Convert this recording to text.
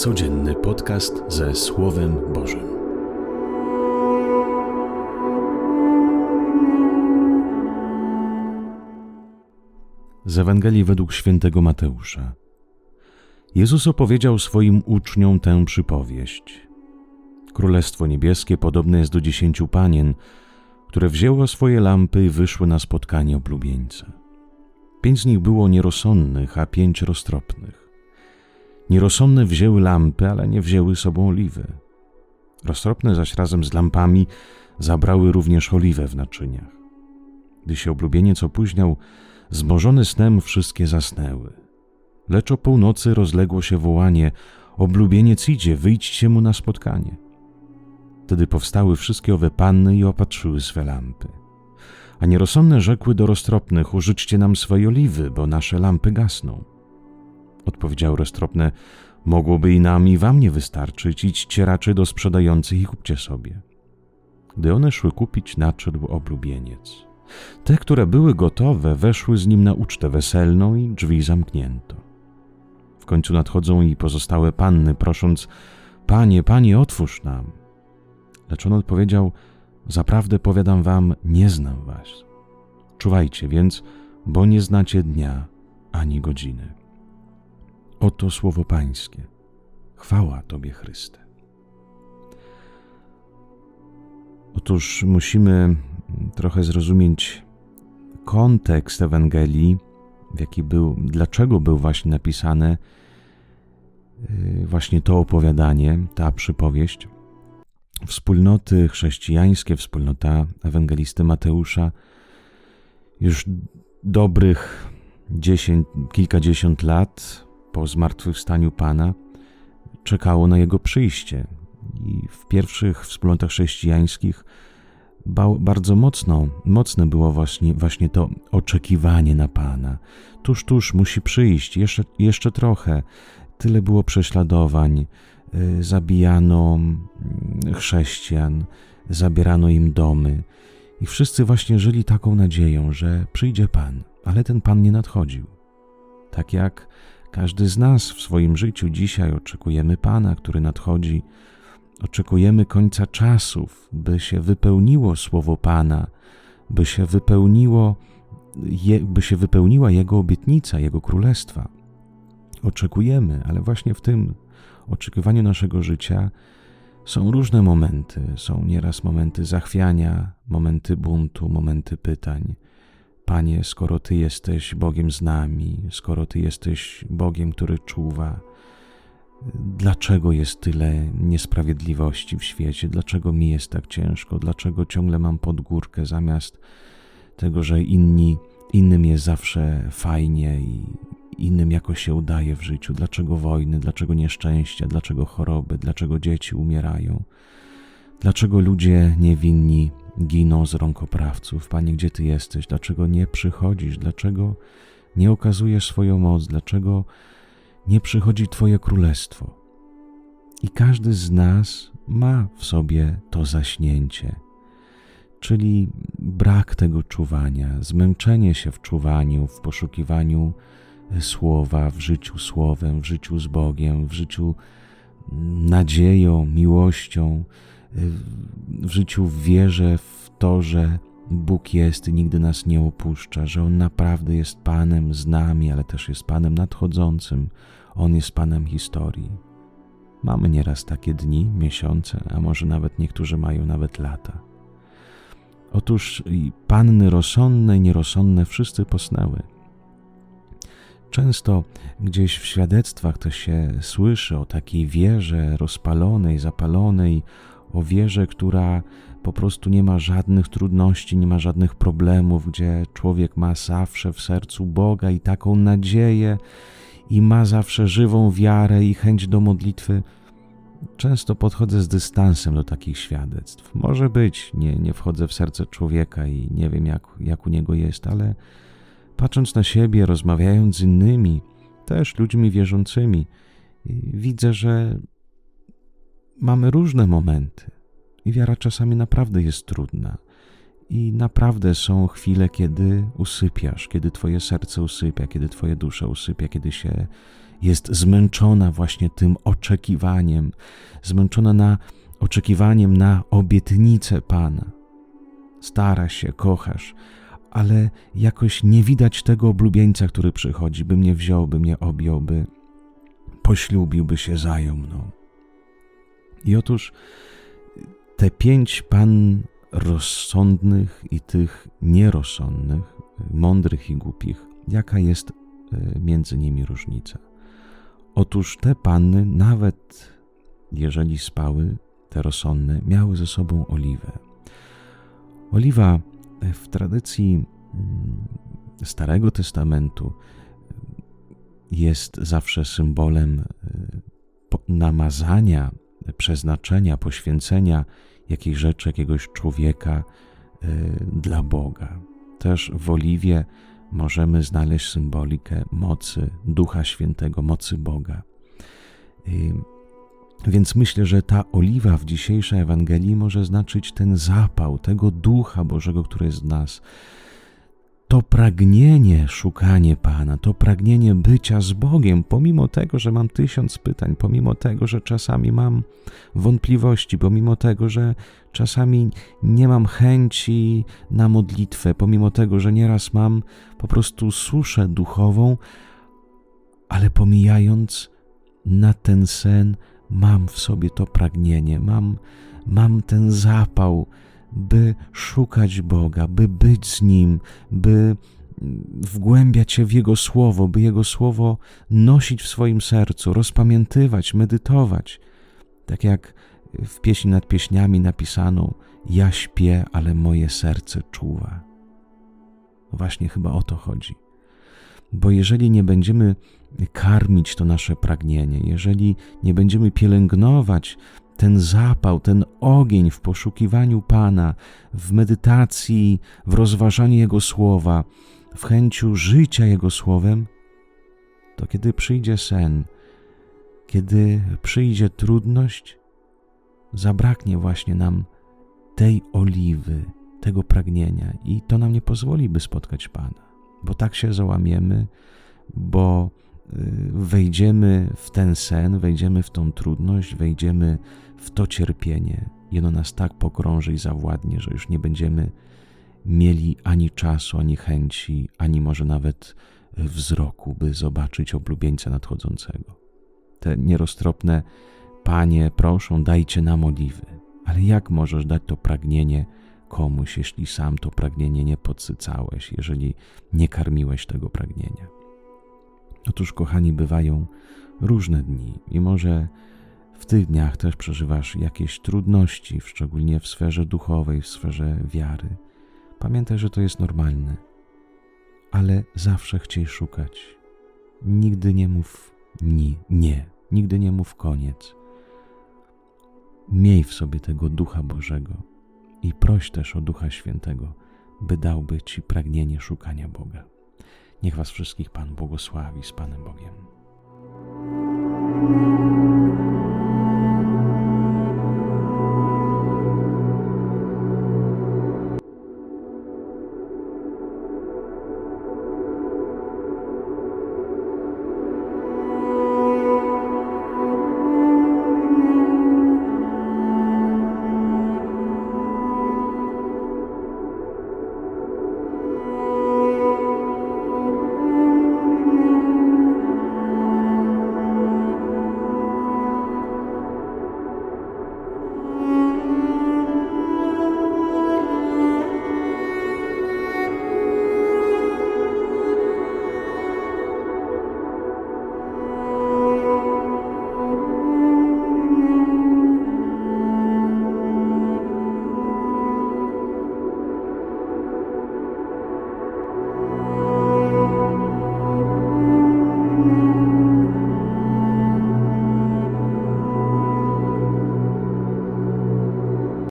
Codzienny podcast ze Słowem Bożym. Z Ewangelii według świętego Mateusza. Jezus opowiedział swoim uczniom tę przypowieść. Królestwo niebieskie podobne jest do dziesięciu panien, które wzięło swoje lampy i wyszły na spotkanie oblubieńca. Pięć z nich było nierozsądnych, a pięć roztropnych. Nierozsądne wzięły lampy, ale nie wzięły sobą oliwy. Roztropne zaś razem z lampami zabrały również oliwę w naczyniach. Gdy się oblubieniec opóźniał, zmożony snem wszystkie zasnęły. Lecz o północy rozległo się wołanie: Oblubieniec idzie, wyjdźcie mu na spotkanie. Wtedy powstały wszystkie owe panny i opatrzyły swe lampy. A nierozsądne rzekły do roztropnych: Użyczcie nam swej oliwy, bo nasze lampy gasną. Odpowiedział roztropne: Mogłoby i nam, i wam nie wystarczyć, idźcie raczej do sprzedających i kupcie sobie. Gdy one szły kupić, nadszedł oblubieniec. Te, które były gotowe, weszły z nim na ucztę weselną i drzwi zamknięto. W końcu nadchodzą i pozostałe panny, prosząc: Panie, panie, otwórz nam. Lecz on odpowiedział: Zaprawdę powiadam wam, nie znam was. Czuwajcie więc, bo nie znacie dnia ani godziny. Oto słowo Pańskie. Chwała Tobie, Chryste. Otóż musimy trochę zrozumieć kontekst Ewangelii, w jaki był, dlaczego był właśnie napisane y, właśnie to opowiadanie, ta przypowieść. Wspólnoty chrześcijańskie, wspólnota ewangelisty Mateusza już dobrych dziesięć, kilkadziesiąt lat po zmartwychwstaniu Pana czekało na Jego przyjście. I w pierwszych wspólnotach chrześcijańskich bardzo mocno, mocne było właśnie, właśnie to oczekiwanie na Pana. Tuż, tuż musi przyjść, jeszcze, jeszcze trochę. Tyle było prześladowań, y, zabijano mm, chrześcijan, zabierano im domy. I wszyscy właśnie żyli taką nadzieją, że przyjdzie Pan, ale ten Pan nie nadchodził. Tak jak każdy z nas w swoim życiu dzisiaj oczekujemy Pana, który nadchodzi. Oczekujemy końca czasów, by się wypełniło słowo Pana, by się wypełniło, by się wypełniła Jego obietnica, Jego królestwa. Oczekujemy, ale właśnie w tym oczekiwaniu naszego życia są różne momenty. Są nieraz momenty zachwiania, momenty buntu, momenty pytań Panie, skoro Ty jesteś Bogiem z nami, skoro Ty jesteś Bogiem, który czuwa, dlaczego jest tyle niesprawiedliwości w świecie, dlaczego mi jest tak ciężko, dlaczego ciągle mam podgórkę zamiast tego, że inni, innym jest zawsze fajnie i innym jakoś się udaje w życiu, dlaczego wojny, dlaczego nieszczęścia, dlaczego choroby, dlaczego dzieci umierają, dlaczego ludzie niewinni giną z rąk oprawców. Panie, gdzie Ty jesteś? Dlaczego nie przychodzisz? Dlaczego nie okazujesz swoją moc? Dlaczego nie przychodzi Twoje królestwo? I każdy z nas ma w sobie to zaśnięcie, czyli brak tego czuwania, zmęczenie się w czuwaniu, w poszukiwaniu słowa, w życiu słowem, w życiu z Bogiem, w życiu nadzieją, miłością, w życiu wierzę w to, że Bóg jest i nigdy nas nie opuszcza, że On naprawdę jest Panem z nami, ale też jest Panem nadchodzącym. On jest Panem historii. Mamy nieraz takie dni, miesiące, a może nawet niektórzy mają nawet lata. Otóż panny rozsądne i nierozsądne wszyscy posnęły. Często gdzieś w świadectwach to się słyszy o takiej wierze rozpalonej, zapalonej, o wierze, która po prostu nie ma żadnych trudności, nie ma żadnych problemów, gdzie człowiek ma zawsze w sercu Boga i taką nadzieję, i ma zawsze żywą wiarę i chęć do modlitwy. Często podchodzę z dystansem do takich świadectw. Może być, nie, nie wchodzę w serce człowieka i nie wiem, jak, jak u niego jest, ale patrząc na siebie, rozmawiając z innymi, też ludźmi wierzącymi, widzę, że mamy różne momenty i wiara czasami naprawdę jest trudna. I naprawdę są chwile, kiedy usypiasz, kiedy twoje serce usypia, kiedy twoja dusza usypia, kiedy się jest zmęczona właśnie tym oczekiwaniem, zmęczona na oczekiwaniem na obietnicę Pana. Stara się, kochasz, ale jakoś nie widać tego oblubieńca, który przychodzi, by mnie wziął, by mnie objął, by poślubił, by się zajął mną. I otóż te pięć pan rozsądnych i tych nierozsądnych, mądrych i głupich, jaka jest e, między nimi różnica? Otóż te panny, nawet jeżeli spały, te rozsądne, miały ze sobą oliwę. Oliwa w tradycji mm, Starego Testamentu jest zawsze symbolem e, namazania, przeznaczenia, poświęcenia jakiejś rzeczy, jakiegoś człowieka e, dla Boga. Też w oliwie możemy znaleźć symbolikę mocy Ducha Świętego, mocy Boga. Więc myślę, że ta oliwa w dzisiejszej Ewangelii może znaczyć ten zapał tego Ducha Bożego, który jest w nas. To pragnienie szukanie Pana, to pragnienie bycia z Bogiem, pomimo tego, że mam tysiąc pytań, pomimo tego, że czasami mam wątpliwości, pomimo tego, że czasami nie mam chęci na modlitwę, pomimo tego, że nieraz mam po prostu suszę duchową, ale pomijając na ten sen, mam w sobie to pragnienie, mam, mam ten zapał, by szukać Boga, by być z Nim, by wgłębiać się w Jego Słowo, by Jego Słowo nosić w swoim sercu, rozpamiętywać, medytować. Tak jak w pieśni nad pieśniami napisano: Ja śpię, ale moje serce czuwa. Właśnie chyba o to chodzi. Bo jeżeli nie będziemy karmić to nasze pragnienie, jeżeli nie będziemy pielęgnować ten zapał, ten ogień w poszukiwaniu Pana, w medytacji, w rozważaniu Jego słowa, w chęciu życia Jego słowem, to kiedy przyjdzie sen, kiedy przyjdzie trudność, zabraknie właśnie nam tej oliwy, tego pragnienia i to nam nie pozwoli, by spotkać Pana. Bo tak się załamiemy, bo y, wejdziemy w ten sen, wejdziemy w tą trudność, wejdziemy w to cierpienie i ono nas tak pokrąży i zawładnie, że już nie będziemy mieli ani czasu, ani chęci, ani może nawet wzroku, by zobaczyć oblubieńca nadchodzącego. Te nieroztropne panie proszą, dajcie nam oliwy. Ale jak możesz dać to pragnienie komuś, jeśli sam to pragnienie nie podsycałeś, jeżeli nie karmiłeś tego pragnienia. Otóż, kochani, bywają różne dni i może w tych dniach też przeżywasz jakieś trudności, szczególnie w sferze duchowej, w sferze wiary. Pamiętaj, że to jest normalne, ale zawsze chciej szukać. Nigdy nie mów nie, nie, nigdy nie mów koniec. Miej w sobie tego Ducha Bożego i proś też o Ducha Świętego, by dałby Ci pragnienie szukania Boga. Niech Was wszystkich Pan błogosławi z Panem Bogiem.